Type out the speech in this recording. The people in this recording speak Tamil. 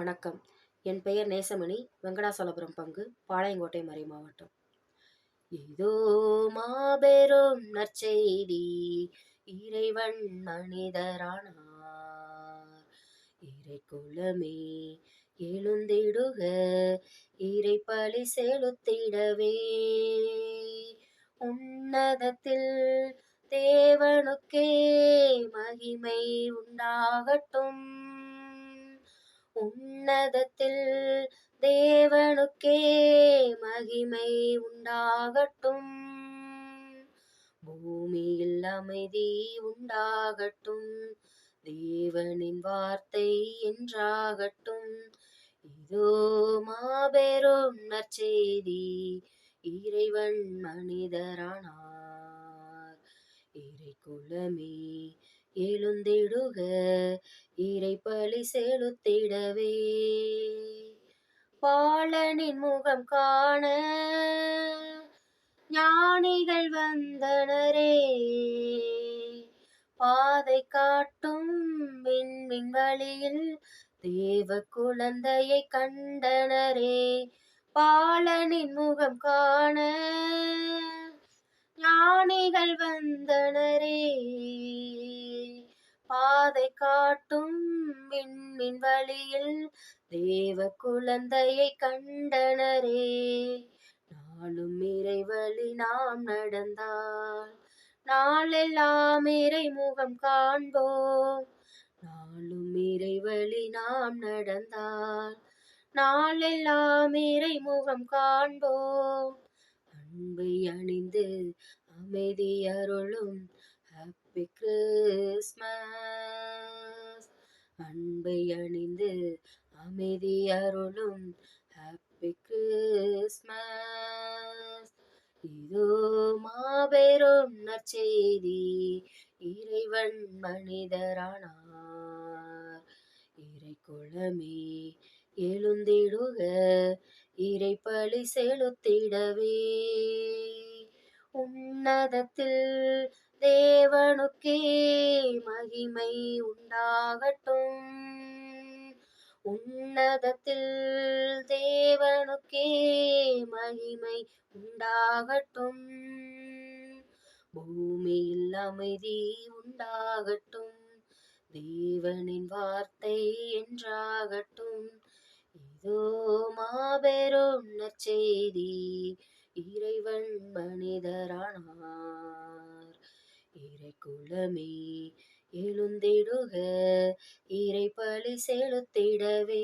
வணக்கம். என் பெயர் நேசமணி வெங்கடாசலபுரம் பங்கு பாளையங்கோட்டை மறை மாவட்டம். இதோ மாபெரும் நற்செய்தி இறைவன் மனிதரானார். இறை குலமே எழுந்திடுக இறை பழி செலுத்திடவே. உன்னதத்தில் தேவனுக்கே மகிமை உண்டாகட்டும். உன்னதத்தில் தேவனுக்கே மகிமை உண்டாகட்டும். பூமியில் அமைதி உண்டாகட்டும். தேவனின் வார்த்தை என்றாகட்டும். இதோ மாபெரும் நற்செய்தி இறைவன் மனிதரானார். இறை குலமே எழுந்திடுக பாலனின் முகம் காண. ஞானிகள் வந்தனரே. பாதை காட்டும் விண்மின் வழியில் தேவ குழந்தையை கண்டனரே. பாலனின் முகம் காண. ஞானிகள் வந்தனரே. பாதை காட்டும் விண்மின் வழியில் தேவ குழந்தையை கண்டனரே. நாளும் இறைவழி நாம் நடந்தால் நாளெல்லாம் இறை முகம் காண்போம். நாளும் இறைவழி நாம் நடந்தால் நாளெல்லாம் இறை முகம் காண்போம். அன்பை அணிந்து அமைதி அருளும். ஹாப்பி கிறிஸ்மஸ் அன்பை அணிந்து அமைதி அருளும் ஹாப்பி கிறிஸ்மஸ் இதோ மாபெரும் நற்செய்தி இறைவன் மனிதரானார். இறை குளமே எழுந்திடுக இறை பழி செலுத்திடவே. உன்னதத்தில் தேவனுக்கே மகிமை உண்டாகட்டும். உன்னதத்தில் தேவனுக்கே மகிமை உண்டாகட்டும். பூமியில் அமைதி உண்டாகட்டும். தேவனின் வார்த்தை என்றாகட்டும். இதோ மாபெரும் நற்செய்தி இறைவன் மனிதரானார். இறை குலமே எழுந்திடுக இறை பலி செலுத்திடவே.